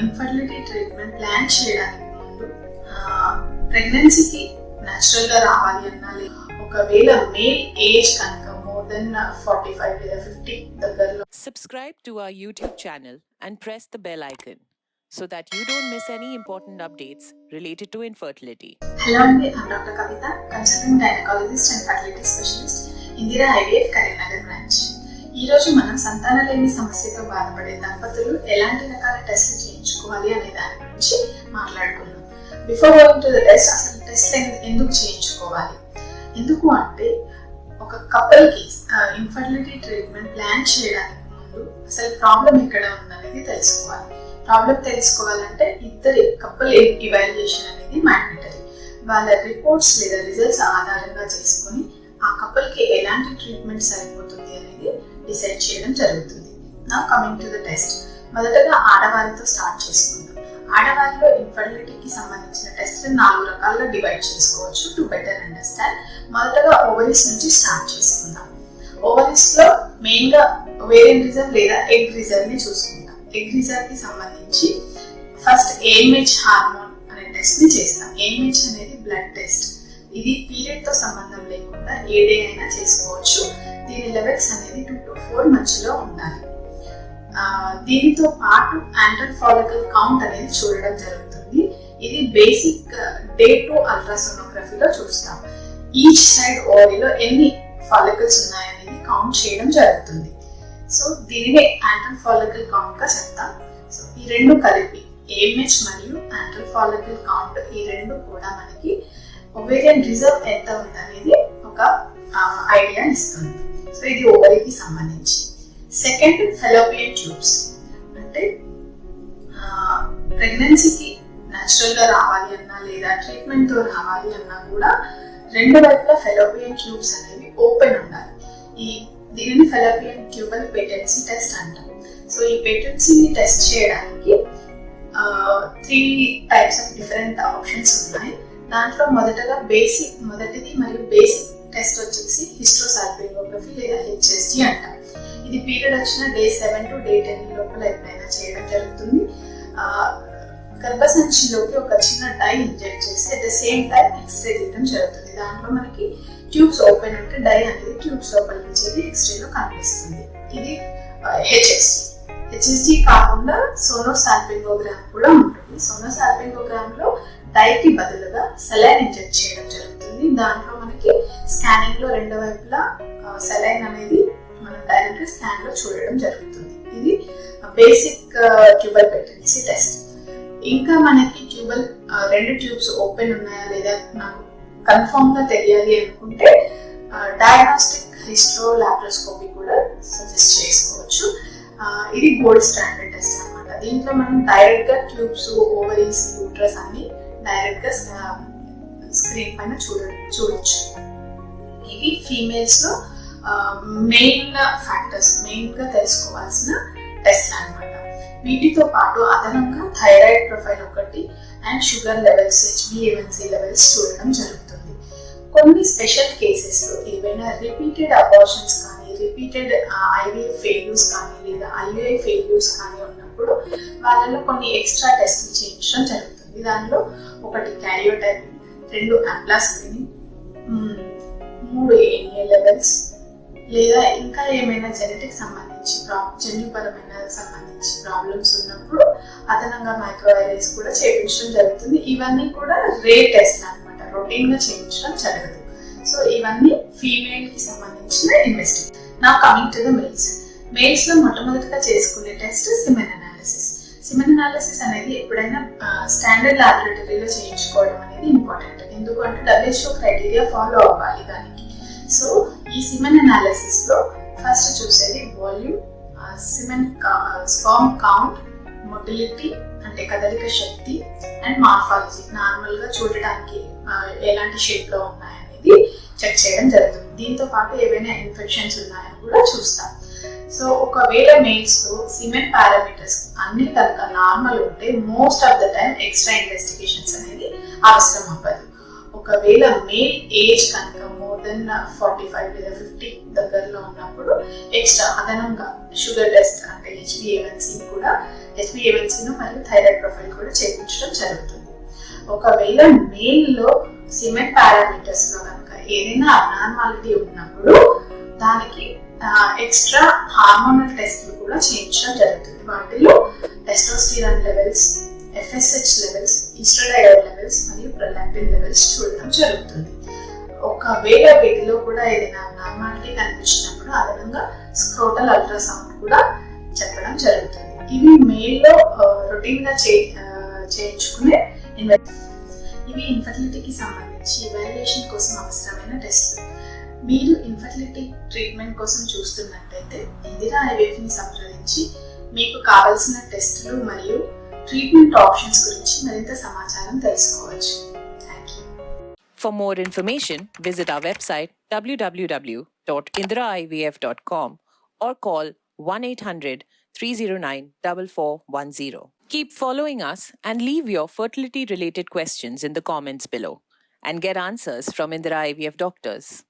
Infertility treatment plan చేయడానికి ముందు ప్రెగ్నెన్సీకి న్యాచురల్గా రావాలి అన్నా ఒకవేళ మేల్ ఏజ్ కనుక మోర్ దెన్ ఫార్టీ ఫైవ్ లేదా ఫిఫ్టీ దగ్గరలో Subscribe to our YouTube channel and press the bell icon so that you don't miss any important updates related to infertility. Hello అండి I'm doctor Kavitha consultant gynaecologist and fertility specialist Indira IVF Karimnagar branch ఈరోజు మనం సంతాన లేని సమస్యతో బాధపడే దంపతులు ఎలాంటి రకాల టెస్ట్లు చేయించుకోవాలి అనే దాని గురించి మాట్లాడుకున్నాం before going to the test అసలు టెస్ట్ ఎందుకు చేయించుకోవాలి? ఎందుకు అంటే ఒక కపుల్కి ఇన్ఫర్టిలిటీ ట్రీట్మెంట్ ప్లాన్ చేయడానికి ముందు అసలు ప్రాబ్లం ఎక్కడ ఉందనేది తెలుసుకోవాలి. ప్రాబ్లం తెలుసుకోవాలంటే ఇద్దరి కపుల్ ఇవాల్యుయేషన్ అనేది మ్యాండేటరీ వాళ్ళ రిపోర్ట్స్ లేదా రిజల్ట్స్ ఆధారంగా చేసుకొని ఆ కపుల్కి ఎలాంటి ట్రీట్మెంట్ సరిపోతుంది డిసైడ్ చేయడం జరుగుతుంది. నా కమింగ్ టు ద టెస్ట్ మొదటగా ఆడవారితో స్టార్ట్ చేసుకుందాం. ఆడవారిలో ఇన్ఫర్టిలిటీకి సంబంధించిన టెస్ట్ నాలుగు రకాలుగా డివైడ్ చేసుకోవచ్చు టు బెటర్ అండర్స్టాండ్ మొదటగా ఓవరీస్ నుంచి స్టార్ట్ చేసుకుందాం. ఓవరీస్లో మెయిన్గా వేరియన్ రిజర్వ్ లేదా ఎగ్ రిజర్వ్ని చూసుకుంటాం ఎగ్ రిజర్వ్కి సంబంధించి ఫస్ట్ ఏఎంహెచ్ హార్మోన్ అనే టెస్ట్ని చేస్తాం. ఏఎంహెచ్ అనేది బ్లడ్ టెస్ట్ ఇది పీరియడ్తో సంబంధం లేకుండా ఏ డే అయినా చేసుకోవచ్చు. దీని లెవెల్స్ అనేది టూ టు ఫోర్ మధ్యలో ఉండాలి. దీనితో పాటు ఆండ్రల్ ఫాలికల్ కౌంట్ అనేది చూడడం జరుగుతుంది. ఇది బేసిక్ డే టు అల్ట్రాసోనోగ్రఫీలో చూస్తాం. ఈచ్ సైడ్ ఓడిలో ఎన్ని ఫాలికల్స్ ఉన్నాయనేది కౌంట్ చేయడం జరుగుతుంది. సో దీనినే యాంటల్ ఫాలికల్ కౌంట్గా చెప్తాం. సో ఈ రెండు కలిపి ఏఎంహెచ్ మరియు యాంటల్ ఫాలికల్ కౌంట్ ఈ రెండు కూడా మనకి ఒవేరియన్ రిజర్వ్ ఎంత ఉందనేది ఒక ఐడియా ఇస్తుంది. సో ఇది ఓవరీకి సంబంధించి. సెకండ్ ఫెలోపియన్ ట్యూబ్స్ అంటే ప్రెగ్నెన్సీకి న్యాచురల్గా రావాలి అన్నా లేదా ట్రీట్మెంట్తో రావాలి అన్నా కూడా రెండు వైపుల ఫెలోపియన్ ట్యూబ్స్ అనేవి ఓపెన్ ఉండాలి. ఈ దీనిని ఫెలోపియన్ ట్యూబల్ పేటెన్సీ టెస్ట్ అంటాం. సో ఈ పేటెన్సీని టెస్ట్ చేయడానికి three types of different options ఉన్నాయి. దాంట్లో మొదటగా బేసిక్ మొదటిది మరియు బేసిక్ టెస్ట్ వచ్చేసి హిస్ట్రోసాల్పింగోగ్రఫీ లేదా హెచ్ఎస్జి అంటాం ఇది పీరియడ్ వచ్చిన day seven to day ten లోపల ఎప్పుడైనా చేయడం జరుగుతుంది. గర్భసంచిలోకి ఒక చిన్న డై ఇంజెక్ట్ చేసి at the same time X ray తీయడం జరుగుతుంది. దాంట్లో మనకి ట్యూబ్స్ ఓపెన్ ఉంటే డై అనేది ట్యూబ్స్ లోపల నుంచి ఎక్స్రేలో కనిపిస్తుంది. ఇది హెచ్ఎస్జి హెచ్ఎస్జి కాకుండా సోనోసాల్పింగోగ్రామ్ కూడా ఉంటుంది. సోనోసాల్పింగోగ్రామ్లో డైకి బదులుగా సెలైన్ ఇంజెక్ట్ చేయడం జరుగుతుంది. దాంట్లో మనకి స్కానింగ్లో రెండు వైపులా సెలైన్ అనేది మనం డైరెక్ట్ స్కాన్లో చూడడం జరుగుతుంది. ఇది బేసిక్ ట్యూబల్ ప్రెగ్నెన్సీ టెస్ట్. ఇంకా మనకి ట్యూబల్ రెండు ట్యూబ్స్ ఓపెన్ ఉన్నాయా లేదా నాకు కన్ఫర్మ్గా తెలియాలి అనుకుంటే డయాగ్నోస్టిక్ హిస్ట్రో లాప్రోస్కోపీ కూడా సజెస్ట్ చేసుకోవచ్చు. ఇది గోల్డ్ స్టాండర్డ్ టెస్ట్ అనమాట దీంట్లో మనం డైరెక్ట్గా ట్యూబ్స్ ఓవరీస్ యూట్రస్ అన్ని డైరెక్ట్గా స్క్రీన్ పైన చూడ చూడొచ్చు. ఇవి ఫీమేల్స్ మెయిన్ ఫ్యాక్టర్స్ మెయిన్గా తెలుసుకోవాల్సిన టెస్ట్ అనమాట వీటితో పాటు అదనంగా థైరాయిడ్ ప్రొఫైల్ ఒకటి అండ్ షుగర్ లెవెల్స్ హెచ్బిఏవన్సీ లెవెల్స్ చూడడం జరుగుతుంది. కొన్ని స్పెషల్ కేసెస్లో ఏవైనా రిపీటెడ్ అబార్షన్స్ కానీ రిపీటెడ్ ఐవీఎఫ్ ఫెయిల్యూస్ కానీ లేదా ఐయుఐ ఫెయిల్యూస్ కానీ ఉన్నప్పుడు వాళ్ళలో కొన్ని ఎక్స్ట్రా టెస్ట్లు చేయించడం జరుగుతుంది. దానిలో ఒకటి క్యారియోటైప్ రెండు అప్లా మూడు ఏఎన్ఏ లెవెల్స్ లేదా ఇంకా ఏమైనా జెనెటిక్ సంబంధించి ప్రా- జన్యుపరమైన సంబంధించి ప్రాబ్లమ్స్ ఉన్నప్పుడు అదనంగా మైక్రోవైరస్ కూడా చేయించడం జరుగుతుంది. ఇవన్నీ కూడా రే టెస్ట్ అన్నమాట. రొటీన్గా చేయించడం జరగదు. సో ఇవన్నీ ఫీమేల్కి సంబంధించిన ఇన్వెస్టిగేషన్. నా కమింగ్ టు ద మెయిల్స్ మెయిల్స్లో మొట్టమొదటిగా చేసుకునే టెస్ట్ సిమెన్ సిమెన్ అనాలిసిస్ అనేది ఎప్పుడైనా స్టాండర్డ్ లాబొరేటరీలో చేయించుకోవడం అనేది ఇంపార్టెంట్. ఎందుకంటే డబ్ల్యూహెచ్ఓ క్రైటీరియా ఫాలో అవ్వాలి దానికి. సో ఈ సిమెన్ అనాలిసిస్లో ఫస్ట్ చూసేది volume semen sperm count motility అంటే కదలిక శక్తి అండ్ మార్ఫాలజీ. నార్మల్గా చూడడానికి ఎలాంటి షేప్లో ఉన్నాయనేది చెక్ చేయడం జరుగుతుంది. దీంతో పాటు ఏవైనా ఇన్ఫెక్షన్స్ ఉన్నాయని కూడా చూస్తాం. సో ఒకవేళ మెయిల్స్లో సిమెంట్ పారామీటర్స్ అన్ని కనుక నార్మల్ ఉంటే most of the time extra investigations అనేది అవసరం అవ్వదు. ఒకవేళ మేల్ ఏజ్ కనుక మోర్ దెన్ ఫార్టీ ఫైవ్ లేదా ఫిఫ్టీ దగ్గరలో ఉన్నప్పుడు ఎక్స్ట్రా అదనంగా షుగర్ టెస్ట్ అంటే హెచ్బిఏవన్సీ కూడా హెచ్బిఏవన్సీను మరియు థైరాయిడ్ ప్రొఫైల్ కూడా చేయించడం జరుగుతుంది. ఒకవేళ మేల్లో సిమెంట్ పారామీటర్స్లో కనుక ఏదైనా అబ్నార్మాలిటీ ఉన్నప్పుడు దానికి ఎక్స్ట్రా హార్మోనల్ టెస్ట్లు కూడా చేయించడం జరుగుతుంది. వాటిలో testosterone levels FSH levels estradiol levels మరియు ప్రొలాక్టిన్ లెవెల్స్ చూడడం జరుగుతుంది. ఒకవేళ వీటిలో కూడా ఏదైనా నార్మాలిటీ కనిపించినప్పుడు అదనంగా స్క్రోటల్ అల్ట్రాసౌండ్ కూడా చెప్పడం జరుగుతుంది. ఇవి మేల్లో రొటీన్గా చే చేయించుకునే ఇన్వె- ఇవి ఇన్ఫర్టిలిటీకి సంబంధించి వాల్యుయేషన్ కోసం అవసరమైన టెస్ట్లు మీరు ఇన్ఫర్టిలిటీ ట్రీట్మెంట్ కోసం చూస్తున్నట్టయితే ఇందిరా ఐవీఎఫ్ని సంప్రదించి మీకు కావలసిన టెస్టులు మరియు ట్రీట్మెంట్ ఆప్షన్స్ గురించి మరింత సమాచారం తెలుసుకోవచ్చు For more information, visit our website www.indraivf.com or call 1 800 309 4410. Keep following us and leave your fertility related questions in the comments below and get answers from Indira IVF doctors.